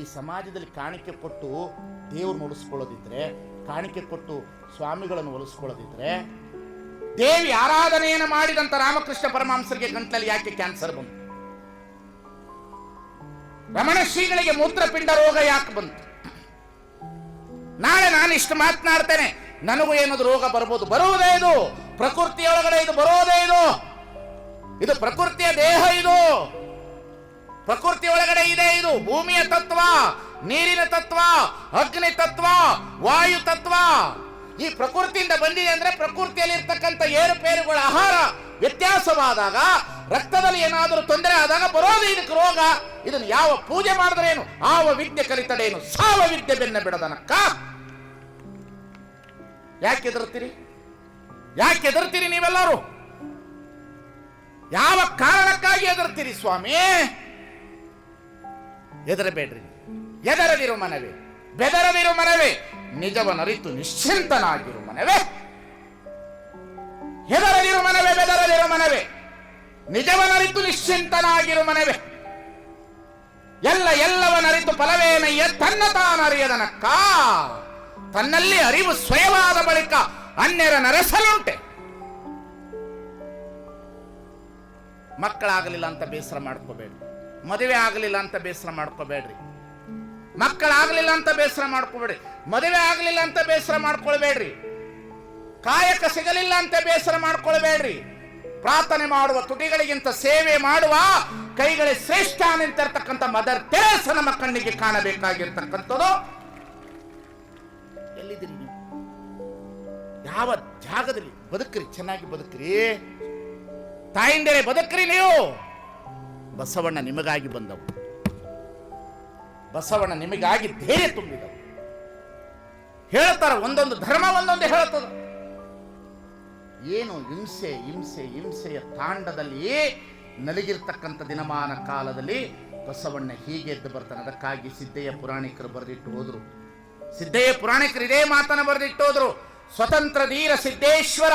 ಈ ಸಮಾಜದಲ್ಲಿ ಕಾಣಿಕೆ ಕೊಟ್ಟು ದೇವ್ರನ್ನ ಉಳಿಸ್ಕೊಳ್ಳೋದಿದ್ರೆ ಕಾಣಿಕೆ ಕೊಟ್ಟು ಸ್ವಾಮಿಗಳನ್ನು ಒಲಿಸ್ಕೊಳ್ಳೋದಿದ್ರೆ, ದೇವಿ ಆರಾಧನೆಯನ್ನು ಮಾಡಿದಂತ ರಾಮಕೃಷ್ಣ ಪರಮಾಂಸರಿಗೆ ಗಂಟಲಲ್ಲಿ ಯಾಕೆ ಕ್ಯಾನ್ಸರ್ ಬಂತು? ರಮಣ ಶ್ರೀಗಳಿಗೆ ಮೂತ್ರಪಿಂಡ ರೋಗ ಯಾಕೆ ಬಂತು? ನಾಳೆ ನಾನು ಇಷ್ಟು ಮಾತನಾಡ್ತೇನೆ, ನನಗೂ ಏನದು ರೋಗ ಬರ್ಬೋದು, ಬರುವುದೇ ಇದು. ಪ್ರಕೃತಿಯೊಳಗಡೆ ಇದು ಬರೋದೇ ಇದು. ಇದು ಪ್ರಕೃತಿಯ ದೇಹ ಇದು. ಪ್ರಕೃತಿ ಒಳಗಡೆ ಇದೆ ಇದು. ಭೂಮಿಯ ತತ್ವ, ನೀರಿನ ತತ್ವ, ಅಗ್ನಿ ತತ್ವ, ವಾಯು ತತ್ವ. ಈ ಪ್ರಕೃತಿಯಿಂದ ಬಂದಿದೆ ಅಂದ್ರೆ ಪ್ರಕೃತಿಯಲ್ಲಿ ಇರ್ತಕ್ಕಂಥ ಏರುಪೇರುಗಳ ಆಹಾರ ವ್ಯತ್ಯಾಸವಾದಾಗ ರಕ್ತದಲ್ಲಿ ಏನಾದರೂ ತೊಂದರೆ ಆದಾಗ ಬರೋದು ಇದಕ್ಕೆ ರೋಗ. ಇದನ್ನು ಯಾವ ಪೂಜೆ ಮಾಡಿದ್ರೇನು? ಆವ ವಿದ್ಯೆ ಕಲಿತಡೇನು ಸಾವ ವಿದ್ಯೆ ಬೆನ್ನ ಬಿಡದನಕ್ಕ. ಯಾಕೆ ಎದುರ್ತೀರಿ ಯಾಕೆ ಎದುರ್ತೀರಿ ನೀವೆಲ್ಲರೂ? ಯಾವ ಕಾರಣಕ್ಕಾಗಿ ಎದುರ್ತೀರಿ ಸ್ವಾಮಿ? ಎದರಬೇಡ್ರಿ ಎದರದಿರು ಮನವೇ. ಬೆದರದಿರು ಮನವೇ. ನಿಜವನರಿತು ನಿಶ್ಚಿಂತನಾಗಿರು ಮನವೇ. ಹೆದರದಿರು ಮನವೇ, ಬೆದರದಿರು ಮನವೇ. ನಿಜವನರಿತು ನಿಶ್ಚಿಂತನಾಗಿರು ಮನವೇ. ಎಲ್ಲ ಎಲ್ಲವನರಿತು ಫಲವೇನಯ್ಯ ತನ್ನ ತಾನರಿಯದನಕ್ಕ ತನ್ನಲ್ಲಿ ಅರಿವು ಸ್ವಯವಾದ ಬಳಿಕ ಅನ್ಯರ ನರಸಲುಂಟೆ. ಮಕ್ಕಳಾಗಲಿಲ್ಲ ಅಂತ ಬೇಸರ ಮಾಡ್ಕೋಬೇಡ್ರಿ. ಮದುವೆ ಆಗಲಿಲ್ಲ ಅಂತ ಬೇಸರ ಮಾಡ್ಕೋಬೇಡ್ರಿ. ಮಕ್ಕಳಾಗಲಿಲ್ಲ ಅಂತ ಬೇಸರ ಮಾಡ್ಕೋಬೇಡ್ರಿ. ಮದುವೆ ಆಗಲಿಲ್ಲ ಅಂತ ಬೇಸರ ಮಾಡ್ಕೊಳ್ಬೇಡ್ರಿ. ಕಾಯಕ ಸಿಗಲಿಲ್ಲ ಅಂತ ಬೇಸರ ಮಾಡ್ಕೊಳ್ಬೇಡ್ರಿ. ಪ್ರಾರ್ಥನೆ ಮಾಡುವ ತುಟಿಗಳಿಗಿಂತ ಸೇವೆ ಮಾಡುವ ಕೈಗಳೇ ಶ್ರೇಷ್ಠ ನಿಂತಿರ್ತಕ್ಕಂಥ ಮದರ್ ತೆರೇಸ ನಮ್ಮ ಕಣ್ಣಿಗೆ ಕಾಣಬೇಕಾಗಿರ್ತಕ್ಕಂಥದ್ದು. ಎಲ್ಲಿದ್ದೀರಿ ನೀವು? ಯಾವ ಜಾಗದಲ್ಲಿ ಬದುಕ್ರಿ? ಚೆನ್ನಾಗಿ ಬದುಕ್ರಿ. ತಾಯಿಂದರೆ ಬದುಕ್ರಿ ನೀವು. ಬಸವಣ್ಣ ನಿಮಗಾಗಿ ಬಂದವು. ಬಸವಣ್ಣ ನಿಮಗಾಗಿ ಧೈರ್ಯ ತುಂಬಿದವು. ಹೇಳ್ತಾರ ಒಂದೊಂದು ಧರ್ಮ ಒಂದೊಂದು ಹೇಳ್ತದ. ಏನು ಹಿಂಸೆ ಹಿಂಸೆ, ಹಿಂಸೆಯ ತಾಂಡದಲ್ಲಿಯೇ ನಲಿಗಿರ್ತಕ್ಕಂಥ ದಿನಮಾನ ಕಾಲದಲ್ಲಿ ಬಸವಣ್ಣ ಹೀಗೆ ಎದ್ದು ಬರ್ತಾನೆ. ಅದಕ್ಕಾಗಿ ಸಿದ್ದಯ್ಯ ಪುರಾಣಿಕರು ಬರೆದಿಟ್ಟು ಹೋದ್ರು. ಸಿದ್ದಯ್ಯ ಪುರಾಣಿಕರು ಇದೇ ಮಾತನ ಬರೆದಿಟ್ಟು ಹೋದ್ರು. ಸ್ವತಂತ್ರ ಧೀರ ಸಿದ್ದೇಶ್ವರ,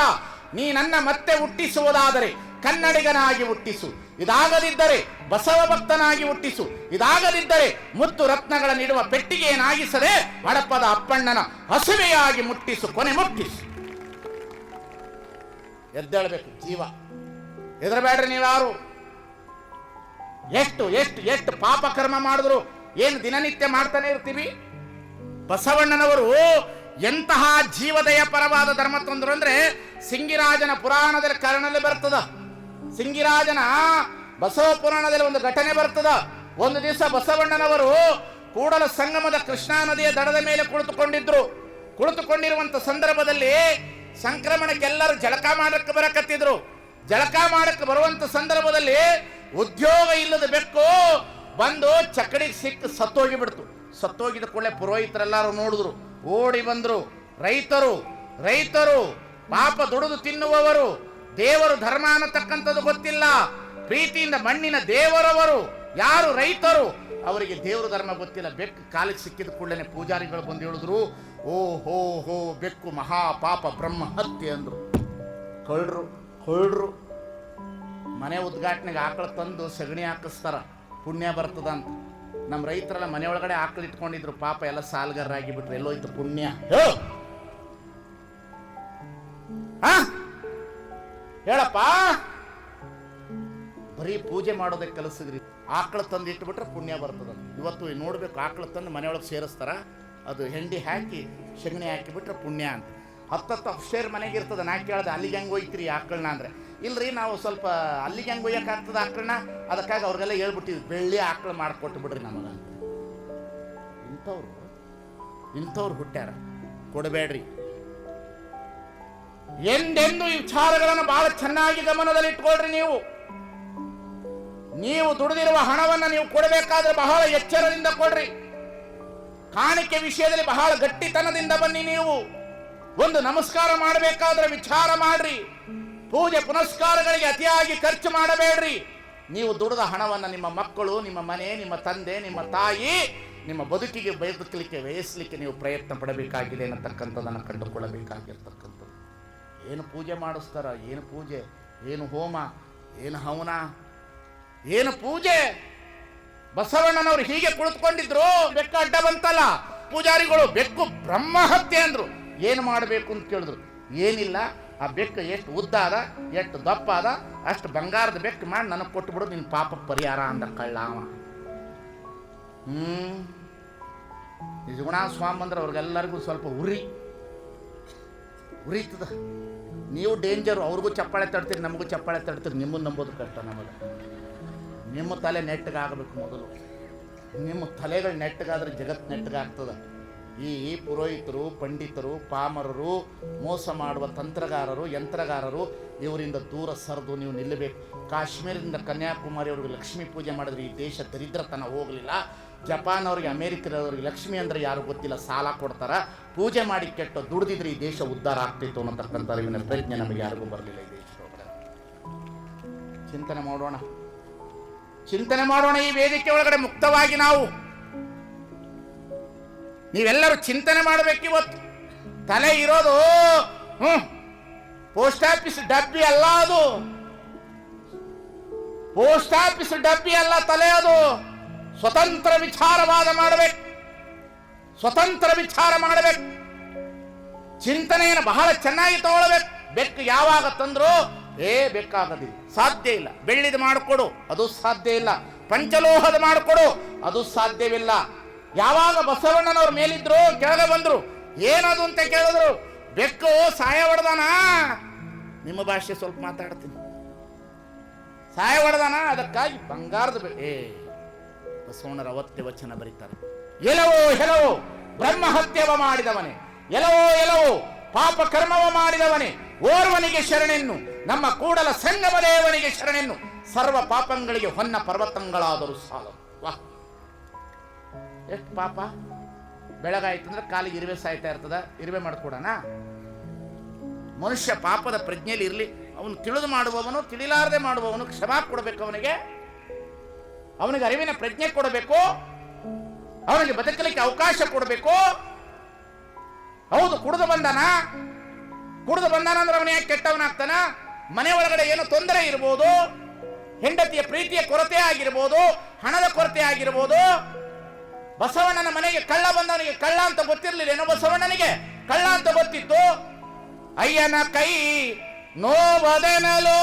ನೀ ನನ್ನ ಮತ್ತೆ ಹುಟ್ಟಿಸುವುದಾದರೆ ಕನ್ನಡಿಗನಾಗಿ ಹುಟ್ಟಿಸು. ಇದಾಗದಿದ್ದರೆ ಬಸವ ಭಕ್ತನಾಗಿ ಹುಟ್ಟಿಸು. ಇದಾಗದಿದ್ದರೆ ಮುತ್ತು ರತ್ನಗಳ ನೀಡುವ ಪೆಟ್ಟಿಗೆಯನ್ನಾಗಿಸದೆ ಹಡಪದ ಅಪ್ಪಣ್ಣನ ಹಸುವೆಯಾಗಿ ಮುಟ್ಟಿಸು, ಕೊನೆ ಮುಟ್ಟಿಸು. ಎದ್ದೇಳಬೇಕು ಜೀವ. ಹೆದರಬೇಡ್ರಿ ನೀವ್ಯಾರು? ಎಷ್ಟು ಎಷ್ಟು ಎಷ್ಟು ಪಾಪ ಕರ್ಮ ಮಾಡಿದ್ರು, ಏನು ದಿನನಿತ್ಯ ಮಾಡ್ತಾನೆ ಇರ್ತೀವಿ? ಬಸವಣ್ಣನವರು ಎಂತಹ ಜೀವದಯ ಪರವಾದ ಧರ್ಮ ತಂದ್ರು ಅಂದ್ರೆ ಸಿಂಗಿರಾಜನ ಪುರಾಣದಲ್ಲಿ ಕರ್ಣಲ್ಲಿ ಬರ್ತದ. ಸಿಂಗಿರಾಜನ ಬಸವ ಪುರಾಣದಲ್ಲಿ ಒಂದು ಘಟನೆ ಬರ್ತದ ಒಂದು ದಿವಸ ಬಸವಣ್ಣನವರು ಕೂಡಲ ಸಂಗಮದ ಕೃಷ್ಣಾ ನದಿಯ ದಡದ ಮೇಲೆ ಕುಳಿತುಕೊಂಡಿದ್ರು. ಕುಳಿತುಕೊಂಡಿರುವಂತ ಸಂದರ್ಭದಲ್ಲಿ ಸಂಕ್ರಮಣಕ್ಕೆಲ್ಲರೂ ಜಳಕ ಮಾಡಕ್ಕೆ ಬರಕತ್ತಿದ್ರು. ಜಳಕ ಮಾಡಕ್ಕೆ ಬರುವಂತ ಸಂದರ್ಭದಲ್ಲಿ ಉದ್ಯೋಗ ಇಲ್ಲದ ಬೆಕ್ಕು ಬಂದು ಚಕಡಿಗೆ ಸಿಕ್ಕ ಸತ್ತೋಗಿ ಬಿಡ್ತು ಸತ್ತೋಗಿದ ಕೂಡಲೇ ಪುರೋಹಿತರೆಲ್ಲರೂ ನೋಡಿದ್ರು. ಓಡಿ ಬಂದರು. ರೈತರು ರೈತರು, ಪಾಪ ದುಡಿದು ತಿನ್ನುವವರು ದೇವರು ಧರ್ಮ ಅನ್ನತಕ್ಕಂಥದ್ದು ಗೊತ್ತಿಲ್ಲ. ಪ್ರೀತಿಯಿಂದ ಮಣ್ಣಿನ ದೇವರವರು ಯಾರು ರೈತರು? ಅವರಿಗೆ ದೇವರ ಧರ್ಮ ಗೊತ್ತಿಲ್ಲ. ಬೆಕ್ಕು ಕಾಲಿಗೆ ಸಿಕ್ಕಿದ ಕೂಡಲೇ ಪೂಜಾರಿಗಳು ಬಂದು ಹೇಳಿದ್ರು ಓ ಹೋ ಹೋ ಬೆಕ್ಕು ಮಹಾ ಪಾಪ ಬ್ರಹ್ಮ ಹತ್ಯೆ ಅಂದ್ರು. ಕಳ್ರು ಕಳ್ರು. ಮನೆ ಉದ್ಘಾಟನೆಗೆ ಆಕಳ ತಂದು ಸಗಣಿ ಹಾಕಿಸ್ತಾರ. ಪುಣ್ಯ ಬರ್ತದ ಅಂತ. ನಮ್ಮ ರೈತರೆಲ್ಲ ಮನೆ ಒಳಗಡೆ ಆಕಳು ಇಟ್ಕೊಂಡಿದ್ರು. ಪಾಪ ಎಲ್ಲ ಸಾಲ್ಗಾರರಾಗಿ ಬಿಟ್ರು ಎಲ್ಲೋಯ್ತು ಪುಣ್ಯ. ಹಾ? ಹೇಳಪ್ಪ. ಬರೀ ಪೂಜೆ ಮಾಡೋದಕ್ಕೆ ಕಲಿಸಿದ್ರಿ. ಆಕಳ ತಂದು ಇಟ್ಬಿಟ್ರೆ ಪುಣ್ಯ ಬರ್ತದ. ಇವತ್ತು ನೋಡ್ಬೇಕು, ಆಕಳ ತಂದು ಮನೆಯೊಳಗೆ ಸೇರಿಸ್ತಾರ. ಅದು ಹೆಂಡಿ ಹಾಕಿ, ಸಗಣಿ ಹಾಕಿಬಿಟ್ರೆ ಪುಣ್ಯ ಅಂತ. ಹತ್ತತ್ತು ಅಪ್ಶೇರ್ ಮನೆಗೆ ಇರ್ತದೆ. ನಾ ಕೇಳ್ದೆ, ಅಲ್ಲಿಗೆ ಹೆಂಗೆ ಹೋಯ್ತಿರಿ ಆಕಳನ್ನ ಅಂದ್ರೆ? ಇಲ್ರಿ, ನಾವು ಸ್ವಲ್ಪ ಅಲ್ಲಿಗೆ ಹೆಂಗೆ ಒಯ್ಯಕ್ಕಾಗ್ತದ ಆಕಳನ್ನ? ಅದಕ್ಕಾಗಿ ಅವ್ರಿಗೆಲ್ಲ ಹೇಳ್ಬಿಟ್ಟಿದ್ವಿ, ಬೆಳ್ಳಿ ಆಕಳು ಮಾಡಿಕೊಟ್ಟು ಬಿಡ್ರಿ ನಮಗೆ ಇಂಥವ್ರು ಇಂಥವ್ರು ಹುಟ್ಟ್ಯಾರ. ಕೊಡಬೇಡ್ರಿ. ಎಂದೆಂದು ಈ ವಿಚಾರಗಳನ್ನು ಬಹಳ ಚೆನ್ನಾಗಿ ಗಮನದಲ್ಲಿ ಇಟ್ಕೊಳ್ರಿ ನೀವು. ನೀವು ದುಡಿದಿರುವ ಹಣವನ್ನು ನೀವು ಕೊಡಬೇಕಾದ್ರೆ ಬಹಳ ಎಚ್ಚರದಿಂದ ಕೊಡ್ರಿ. ಕಾಣಿಕೆ ವಿಷಯದಲ್ಲಿ ಬಹಳ ಗಟ್ಟಿತನದಿಂದ ಬನ್ನಿ ನೀವು. ಒಂದು ನಮಸ್ಕಾರ ಮಾಡಬೇಕಾದ್ರೆ ವಿಚಾರ ಮಾಡ್ರಿ. ಪೂಜೆ ಪುನಸ್ಕಾರಗಳಿಗೆ ಅತಿಯಾಗಿ ಖರ್ಚು ಮಾಡಬೇಡ್ರಿ. ನೀವು ದುಡಿದ ಹಣವನ್ನು ನಿಮ್ಮ ಮಕ್ಕಳು, ನಿಮ್ಮ ಮನೆ, ನಿಮ್ಮ ತಂದೆ, ನಿಮ್ಮ ತಾಯಿ, ನಿಮ್ಮ ಬದುಕಿಗೆ ಬದುಕಲಿಕ್ಕೆ, ವ್ಯಯಿಸಲಿಕ್ಕೆ ನೀವು ಪ್ರಯತ್ನ ಪಡಬೇಕಾಗಿದೆ ಅನ್ನತಕ್ಕಂಥದ್ದನ್ನು ಕಂಡುಕೊಳ್ಳಬೇಕಾಗಿರ್ತಕ್ಕಂಥದ್ದು. ಏನು ಪೂಜೆ ಮಾಡಿಸ್ತಾರ, ಏನು ಪೂಜೆ, ಏನು ಹೋಮ, ಏನು ಹವನ, ಏನು ಪೂಜೆ? ಬಸವಣ್ಣನವರು ಹೀಗೆ ಕುಳಿತುಕೊಂಡಿದ್ರು, ಬೆಕ್ಕ ಅಡ್ಡ ಬಂತಲ್ಲ. ಪೂಜಾರಿಗಳು ಬೆಕ್ಕು ಬ್ರಹ್ಮಹತ್ಯೆ ಅಂದ್ರು. ಏನು ಮಾಡಬೇಕು ಅಂತ ಕೇಳಿದ್ರು. ಏನಿಲ್ಲ, ಆ ಬೆಕ್ಕು ಎಷ್ಟು ಉದ್ದ ಅದ, ಎಷ್ಟು ದಪ್ಪ ಅದ, ಅಷ್ಟು ಬಂಗಾರದ ಬೆಕ್ಕು ಮಾಡಿ ನನಗೆ ಕೊಟ್ಟುಬಿಡು ನಿನ್ನ ಪಾಪ ಪರಿಹಾರ ಅಂದ ಕಳ್ಳ ಅವ ಹ್ಮ್. ನಿಜಗುಣ ಸ್ವಾಮಿ ಅಂದ್ರೆ ಅವ್ರಿಗೆಲ್ಲರಿಗೂ ಸ್ವಲ್ಪ ಉರಿ. ಉರಿತದ. ನೀವು ಡೇಂಜರು ಅವ್ರಿಗೂ ಚಪ್ಪಾಳೆ ತಡ್ತೀರಿ, ನಮಗೂ ಚಪ್ಪಾಳೆ ತಡ್ತೀರಿ, ನಿಮ್ಮನ್ನು ನಂಬೋದು ಕಷ್ಟ ನಮಗೆ. ನಿಮ್ಮ ತಲೆ ನೆಟ್ಟಗಾಗಬೇಕು ಮೊದಲು. ನಿಮ್ಮ ತಲೆಗಳು ನೆಟ್ಟಗಾದ್ರೆ ಜಗತ್ತು ನೆಟ್ಟಗಾಗ್ತದೆ. ಈ ಪುರೋಹಿತರು, ಪಂಡಿತರು, ಪಾಮರರು, ಮೋಸ ಮಾಡುವ ತಂತ್ರಗಾರರು, ಯಂತ್ರಗಾರರು ಇವರಿಂದ ದೂರ ಸರಿದು ನೀವು ನಿಲ್ಲಬೇಕು. ಕಾಶ್ಮೀರದಿಂದ ಕನ್ಯಾಕುಮಾರಿ ಅವ್ರಿಗೆ ಲಕ್ಷ್ಮೀ ಪೂಜೆ ಮಾಡಿದ್ರೆ ಈ ದೇಶ ದರಿದ್ರತನ ಹೋಗಲಿಲ್ಲ. ಜಪಾನ್ ಅವ್ರಿಗೆ ಅಮೇರಿಕದವ್ರಿಗೆ ಲಕ್ಷ್ಮಿ ಅಂದ್ರೆ ಯಾರು ಗೊತ್ತಿಲ್ಲ, ಸಾಲ ಕೊಡ್ತಾರ. ಪೂಜೆ ಮಾಡಿ ಕೆಟ್ಟ ದುಡ್ದಿದ್ರೆ ಈ ದೇಶ ಉದ್ಧಾರ ಆಗ್ತಿತ್ತು ಅನ್ನತಕ್ಕಂಥ ಇವನ ಪ್ರಜ್ಞೆ ನಮಗೆ ಯಾರಿಗೂ ಬರಲಿಲ್ಲ ಈ ದೇಶದೊಳಗಡೆ ಚಿಂತನೆ ಮಾಡೋಣ. ಚಿಂತನೆ ಮಾಡೋಣ ಈ ವೇದಿಕೆ ಒಳಗಡೆ ಮುಕ್ತವಾಗಿ ನಾವು. ನೀವೆಲ್ಲರೂ ಚಿಂತನೆ ಮಾಡಬೇಕು ಇವತ್ತು. ತಲೆ ಇರೋದು, ಹ್ಮ್. ಪೋಸ್ಟ್ ಆಫೀಸ್ ಡಬ್ಬಿ ಅಲ್ಲ ಅದು. ಪೋಸ್ಟ್ ಆಫೀಸ್ ಡಬ್ಬಿ ಅಲ್ಲ ತಲೆ ಅದು. ಸ್ವತಂತ್ರ ವಿಚಾರವಾದ ಮಾಡಬೇಕು. ಸ್ವತಂತ್ರ ವಿಚಾರ ಮಾಡಬೇಕು. ಚಿಂತನೆಯನ್ನು ಬಹಳ ಚೆನ್ನಾಗಿ ತಗೊಳ್ಬೇಕು. ಬೆಕ್ಕು ಯಾವಾಗ ತಂದ್ರು, ಏ ಬೇಕಾಗದಿಲ್ಲ ಸಾಧ್ಯ ಇಲ್ಲ. ಬೆಳ್ಳಿದು ಮಾಡಿಕೊಡು, ಅದು ಸಾಧ್ಯ ಇಲ್ಲ. ಪಂಚಲೋಹದ ಮಾಡಿಕೊಡು, ಅದು ಸಾಧ್ಯವಿಲ್ಲ. ಯಾವಾಗ ಬಸವಣ್ಣನವ್ರ ಮೇಲಿದ್ರು, ಕೆಳಗೆ ಬಂದ್ರು. ಏನದು ಅಂತ ಕೇಳಿದ್ರು. ಬೆಕ್ಕು ಸಾಯ ಹೊಡೆದಾನ ನಿಮ್ಮ ಭಾಷೆ ಸ್ವಲ್ಪ ಮಾತಾಡ್ತೀನಿ. ಸಾಯ ಹೊಡೆದಾನ? ಅದಕ್ಕಾಗಿ ಬಂಗಾರದ ಏ, ಬಸವಣ್ಣರ ಅವತ್ತೆ ವಚನ ಬರೀತಾರೆ. ಎಲವೋ ಬ್ರಹ್ಮ ಬ್ರಹ್ಮಹತ್ಯವ ಮಾಡಿದವನೇ. ಎಲವೋ ಎಲವೋ ಪಾಪ ಕರ್ಮವ ಮಾಡಿದವನೇ. ಓರ್ವನಿಗೆ ಶರಣೆನ್ನು, ನಮ್ಮ ಕೂಡಲ ಸಂಗಮ ದೇವನಿಗೆ ಶರಣೆನ್ನು, ಸರ್ವ ಪಾಪಂಗಳಿಗೆ ಹೊನ್ನ ಪರ್ವತಂಗಳಾದರೂ ಸಾಲು ವಾಹ್. ಎಷ್ಟು ಪಾಪ? ಬೆಳಗಾಯ್ತು ಅಂದ್ರೆ ಕಾಲಿಗೆ ಇರುವೆ ಸಾಯ್ತಾ ಇರ್ತದ, ಇರುವೆ ಮಾಡ್ಕೊಡೋಣ? ಮನುಷ್ಯ ಪಾಪದ ಪ್ರಜ್ಞೆಯಲ್ಲಿ ಇರಲಿ, ಅವನು ತಿಳಿದು ಮಾಡುವವನು, ತಿಳಿಲಾರದೆ ಮಾಡುವವನು ಕ್ಷಮಾ ಕೊಡಬೇಕು ಅವನಿಗೆ. ಅವನಿಗೆ ಅರಿವಿನ ಪ್ರಜ್ಞೆ ಕೊಡಬೇಕು. ಅವನಿಗೆ ಬದುಕಲಿಕ್ಕೆ ಅವಕಾಶ ಕೊಡಬೇಕು. ಹೌದು, ಕುಡಿದು ಬಂದಾನ? ಕುಡಿದು ಬಂದಾನ ಅಂದ್ರೆ ಅವನ ಯಾಕೆ ಕೆಟ್ಟವನಾಗ್ತಾನ? ಮನೆ ಒಳಗಡೆ ಏನು ತೊಂದರೆ ಇರ್ಬೋದು, ಹೆಂಡತಿಯ ಪ್ರೀತಿಯ ಕೊರತೆ ಆಗಿರ್ಬೋದು, ಹಣದ ಕೊರತೆ ಆಗಿರ್ಬೋದು. ಬಸವಣ್ಣನ ಮನೆಗೆ ಕಳ್ಳ ಬಂದವನಿಗೆ ಕಳ್ಳ ಅಂತ ಗೊತ್ತಿರಲಿಲ್ಲ ಏನೋ ಬಸವಣ್ಣನಿಗೆ? ಕಳ್ಳ ಅಂತ ಗೊತ್ತಿತ್ತು. ಅಯ್ಯನ ಕೈ ನೋವದೆನಲು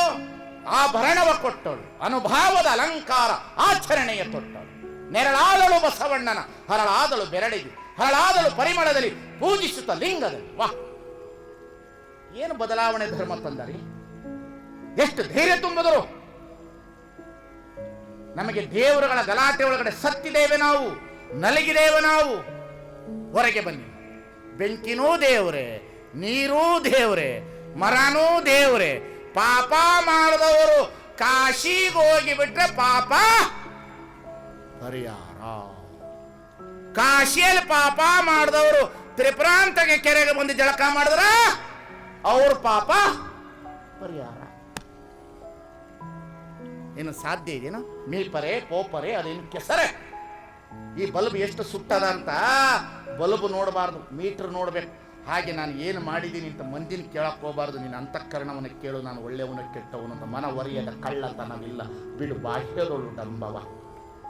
ಆಭರಣವ ಕೊಟ್ಟಳು, ಅನುಭಾವದ ಅಲಂಕಾರ ಆಚರಣೆಯ ತೊಟ್ಟಳು. ನೆರಳಾದಳು ಬಸವಣ್ಣನ, ಹರಳಾದಳು ಬೆರಳಿಗೆ, ಹರಳಾದಳು ಪರಿಮಳದಲ್ಲಿ ಪೂಜಿಸುತ್ತ ಲಿಂಗದಲ್ಲಿ. ವಾಹ್ ಏನು ಬದಲಾವಣೆ ಧರ್ಮ ತಂದರಿ? ಎಷ್ಟು ಧೈರ್ಯ ತುಂಬಿದರು. ನಮಗೆ ದೇವರುಗಳ ಗಲಾಟೆ ಒಳಗಡೆ ಸತ್ತಿದ್ದೇವೆ ನಾವು ನಲಗಿದೇವೆ ನಾವು. ಹೊರಗೆ ಬನ್ನಿ. ಬೆಂಕಿನೂ ದೇವರೇ ನೀರೂ ದೇವ್ರೆ, ಮರನೂ ದೇವ್ರೆ, ಪಾಪ ಮಾಡಿದವರು ಕಾಶಿಗೆ ಹೋಗಿ ಬಿಟ್ರೆ ಪಾಪ ಪರಿಹಾರ. ಕಾಶಿಯಲ್ಲಿ ಪಾಪ ಮಾಡಿದವರು ತ್ರಿಪುರಾಂತಗೆ ಕೆರೆಗೆ ಬಂದು ಜಳಕ ಮಾಡಿದ್ರ ಅವ್ರ ಪಾಪ ಪರಿಹಾರ. ಏನು ಸಾಧ್ಯ ಇದೇನು ಮೀಪರೆ ಕೋಪರೆ, ಅದೇನು ಕೆಸರೆ? ಈ ಬಲ್ಬ್ ಎಷ್ಟು ಸುಟ್ಟದ ಅಂತ ಬಲ್ಬ್ ನೋಡಬಾರ್ದು, ಮೀಟರ್ ನೋಡ್ಬೇಕು. ಹಾಗೆ ನಾನು ಏನು ಮಾಡಿದ್ದೀನಿ ಅಂತ ಮಂದಿನ ಕೇಳಕ್ಕೆ ಹೋಗಬಾರ್ದು. ನಿನ್ನ ಅಂತಃಕರಣವನ್ನು ಕೇಳು, ನಾನು ಒಳ್ಳೆಯವನ, ಕೆಟ್ಟವನು ಅಂತ ಮನ ಒರೆಯದ ಕಳ್ಳತನವಿಲ್ಲ. ಬಿಡು ಬಾಹ್ಯದೊಳು ಡಂಬವ.